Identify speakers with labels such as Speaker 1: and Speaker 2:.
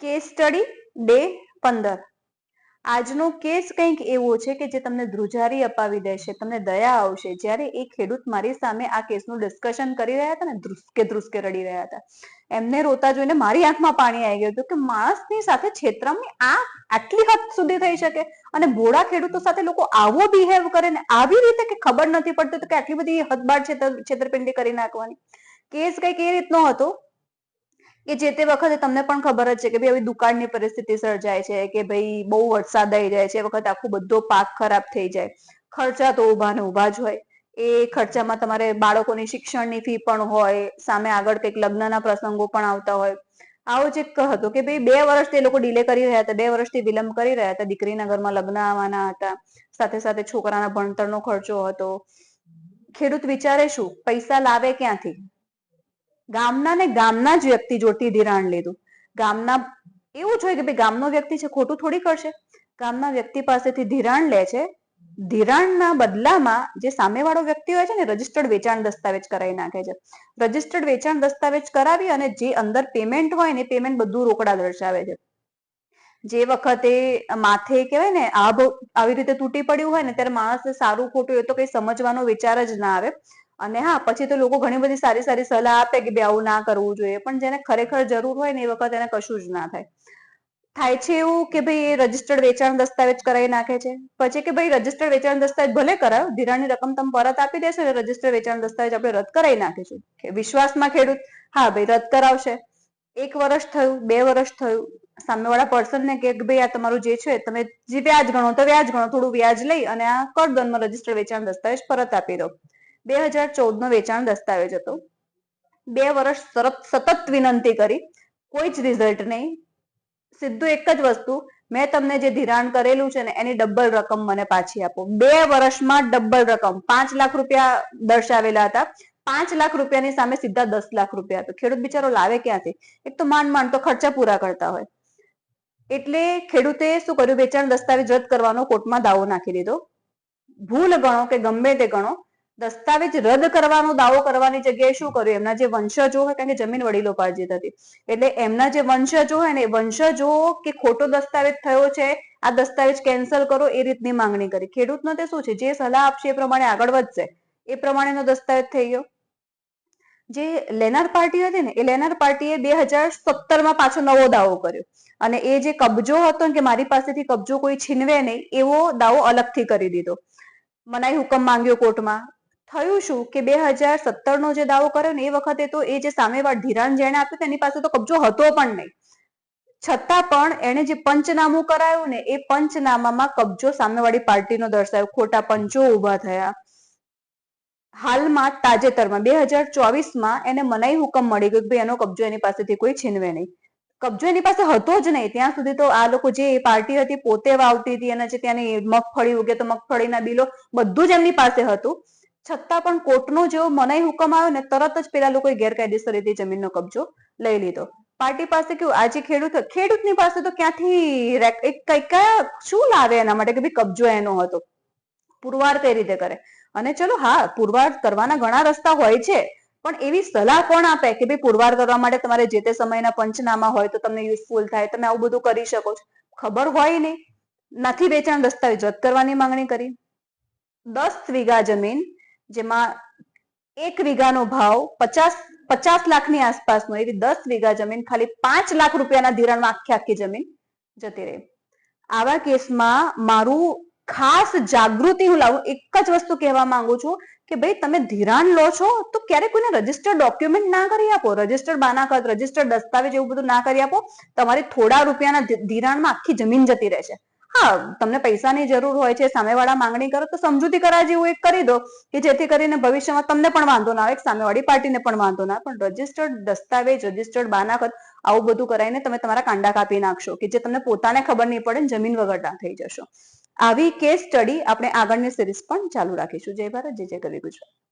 Speaker 1: Case study day પંદર. આજનો case કંઈક એવો છે કે જે તમને ધ્રુજારી અપાવી દેશે, તમને દયા આવશે. જ્યારે એ ખેડૂત મારી સામે આ કેસનું ડિસ્કશન કરી રહ્યા હતા ને, ધ્રુસકે ધ્રુસકે રડી રહ્યા હતા. એમને રોતા જોઈને મારી આંખમાં પાણી આવી ગયું હતું કે માણસની સાથે છેતરામણી આ આટલી હદ સુધી થઈ શકે? અને ભોળા ખેડૂતો સાથે લોકો આવો બિહેવ કરે ને, આવી રીતે કે ખબર નથી પડતી કે આટલી બધી હદબાર છેતર, છેતરપિંડી કરી નાખવાની. કેસ કંઈક એ રીતનો હતો કે જે તે વખતે તમને પણ ખબર જ છે કે ભાઈ હવે દુકાળની પરિસ્થિતિ સર્જાય છે, કે ભાઈ બહુ વરસાદ આવી જાય છે, એ વખતે આખો બધો પાક ખરાબ થઈ જાય. ખર્ચા તો ઊભા ને ઊભા જ હોય. એ ખર્ચામાં તમારે બાળકોની શિક્ષણની ફી પણ હોય, સામે આગળ કંઈક લગ્નના પ્રસંગો પણ આવતા હોય. આવો જ એક હતો કે ભાઈ બે વર્ષથી એ લોકો ડિલે કરી રહ્યા હતા, બે વર્ષથી વિલંબ કરી રહ્યા હતા દીકરીના ઘરમાં લગ્ન આવવાના હતા, સાથે સાથે છોકરાના ભણતરનો ખર્ચો હતો. ખેડૂત વિચારે શું? પૈસા લાવે ક્યાંથી? ગામના ને ગામના જ વ્યક્તિ જોડતી ધિરાણ લીધું. ગામના એવું જ હોય કે ભાઈ ગામનો વ્યક્તિ છે, ખોટું થોડી કરશે. ગામના વ્યક્તિ પાસેથી ધિરાણ લે છે. ધિરાણના બદલામાં જે સામેવાળો વ્યક્તિ હોય છે ને, રજીસ્ટર્ડ વેચાણ દસ્તાવેજ કરાવી નાખે છે. રજીસ્ટર્ડ વેચાણ દસ્તાવેજ કરાવી અને જે અંદર પેમેન્ટ હોય ને પેમેન્ટ બધું રોકડા દર્શાવે છે. જે વખતે માથે કહેવાય ને, આભ આવી રીતે તૂટી પડ્યું હોય ને, ત્યારે માણસ સારું ખોટું એ તો કઈ સમજવાનો વિચાર જ ના આવે. અને હા, પછી તો લોકો ઘણી બધી સારી સારી સલાહ આપે કે ભાઈ આવું ના કરવું જોઈએ, પણ જેને ખરેખર જરૂર હોય ને એ વખત એને કશું જ ના થાય. થાય છે એવું કે ભાઈ એ રજીસ્ટર્ડ વેચાણ દસ્તાવેજ કરાવી નાખે છે? પછી કે ભાઈ રજીસ્ટર્ડ વેચાણ દસ્તાવેજ ભલે કરાયો, ધિરાણની રકમ તમે પરત આપી દેશો એટલે રજીસ્ટર્ડ વેચાણ દસ્તાવેજ આપણે રદ કરાવી નાખીશું કે વિશ્વાસમાં ખેડૂત, હા ભાઈ રદ કરાવશે. એક વર્ષ થયું, બે વર્ષ થયું, સામેવાળા પર્સન ને કે ભાઈ આ તમારું જે છે, તમે જે વ્યાજ ગણો, તો વ્યાજ ગણો, થોડું વ્યાજ લઈ અને આ કરદનમાં રજિસ્ટર વેચાણ દસ્તાવેજ પરત આપી દો. બે હજાર ચૌદ નો વેચાણ દસ્તાવેજ હતો. બે વર્ષ સતત વિનંતી કરી. કોઈ જ રિઝલ્ટ નહીં. સીધું એક જ વસ્તુ, મેં તમને જે ધિરાણ કરેલું છે ને, એની ડબલ રકમ મને પાછી આપો. બે વર્ષમાં ડબલ રકમ. પાંચ લાખ રૂપિયા દર્શાવેલા હતા. પાંચ લાખ રૂપિયાની સામે સીધા દસ લાખ રૂપિયા તો ખેડૂત બિચારો લાવે ક્યાંથી? એક તો માંડ માંડ તો ખર્ચા પૂરા કરતા હોય. એટલે ખેડૂતે શું કર્યું? વેચાણ દસ્તાવેજ રદ કરવાનો કોર્ટમાં દાવો નાખી દીધો. ભૂલ ગણો કે ગમે તે ગણો દસ્તાવેજ રદ કરવાનો દાવો કરવાની જગ્યાએ શું કર્યું? એમના જે વંશજો હોય, કારણ કે જમીન વડીલો પાર્જિત હતી. એટલે એમના જે વંશજો હોય ને વંશજો કે ખોટો દસ્તાવેજ થયો છે, આ દસ્તાવેજ કેન્સલ કરો, એ રીતની માંગણી કરી. ખેડૂતનો તે શું છે? જે સલાહ આપશે, એ પ્રમાણે આગળ વધશે. એ પ્રમાણેનો દસ્તાવેજ થઈ ગયો. જે લેનાર પાર્ટી હતી ને, એ લેનાર પાર્ટીએ બે હજાર સત્તરમાં પાછો નવો દાવો કર્યો. અને એ જે કબજો હતો કે મારી પાસેથી કબજો કોઈ છીનવે નહીં, એવો દાવો અલગથી કરી દીધો. મનાઈ હુકમ માંગ્યો કોર્ટમાં. થયું શું? કે બે હજાર સત્તર નો જે દાવો કર્યો ને એ વખતે તો એ જે સામેવાળ ધિરાણ જેણે આપ્યું તેની પાસે તો કબજો હતો પણ નહીં. છતાં પણ એને જે પંચનામું કરાયું ને એ પંચનામામાં કબજો સામેવાળી પાર્ટીનો દર્શાવ્યો. ખોટા પંચો ઊભા થયા. હાલમાં તાજેતરમાં બે હજાર ચોવીસમાં એને મનાઈ હુકમ મળી ગયો કે એનો કબજો એની પાસેથી કોઈ છીનવે નહીં. કબજો એની પાસે હતો જ નહીં. ત્યાં સુધી તો આ લોકો જે પાર્ટી હતી પોતે વાવતી હતી અને જે ત્યાંની મગફળી ઉગે તો મગફળીના બિલો બધું જ એમની પાસે હતું. છતાં પણ કોર્ટનો જેવો મનાઈ હુકમ આવ્યો ને તરત જ પેલા લોકોએ ગેરકાયદેસર રીતે જમીનનો કબજો લઈ લીધો. પાર્ટી પાસે કેવું આજે ખેડૂત ખેડૂતની પાસે તો ક્યાંથી કઈ, કયા, શું લાવે એના માટે કે ભાઈ કબજો એનો હતો? પુરવાર કઈ રીતે કરે? અને ચલો હા, પુરવાર કરવાના ઘણા રસ્તા હોય છે, પણ એવી સલાહ કોણ આપે કે ભાઈ પુરવાર કરવા માટે તમારે જે તે સમયના પંચનામા હોય તો તમને યુઝફુલ થાય, તમે આવું બધું કરી શકો છો. ખબર હોય નહીં. નથી વેચાણ દસ્તાવેજ રદ કરવાની માંગણી કરી. દસ વીઘા જમીન જેમાં એક વીઘાનો ભાવ પચાસ પચાસ લાખની આસપાસનો, એવી દસ વીઘા જમીન, ખાલી પાંચ લાખ રૂપિયાના ધિરાણમાં આખી આખી જમીન જતી રહી. આવા કેસમાં મારું ખાસ જાગૃતિ હું લાવું, એક જ વસ્તુ કહેવા માંગુ છું કે ભાઈ, તમે ધિરાણ લો છો, તો ક્યારે કોઈને રજિસ્ટર ડોક્યુમેન્ટ ના કરી આપો, રજિસ્ટર બાનાકત રજીસ્ટર્ડ દસ્તાવેજ એવું બધું ના કરી આપો, તમારી થોડા રૂપિયાના ધિરાણમાં આખી જમીન જતી રહેશે હા, તમને પૈસાની જરૂર હોય છે, સામેવાળા માંગણી કરો, તો સમજૂતી કરા જેવું એક કરી દો, કે જેથી કરીને ભવિષ્યમાં તમને પણ વાંધો ના આવે સામેવાળી પાર્ટીને પણ વાંધો ના પણ રજીસ્ટર્ડ દસ્તાવેજ, રજીસ્ટર્ડ બાનાકત આવું બધું કરાવીને તમે તમારા કાંડા કાપી નાખશો, કે જે તમને પોતાને ખબર નહીં પડે જમીન વગરના થઈ જશો. આવી કેસ સ્ટડી આપણે આગળની સિરીઝ પણ ચાલુ રાખીશું. જય ભારત, જય જય કવિ ગુજરાત.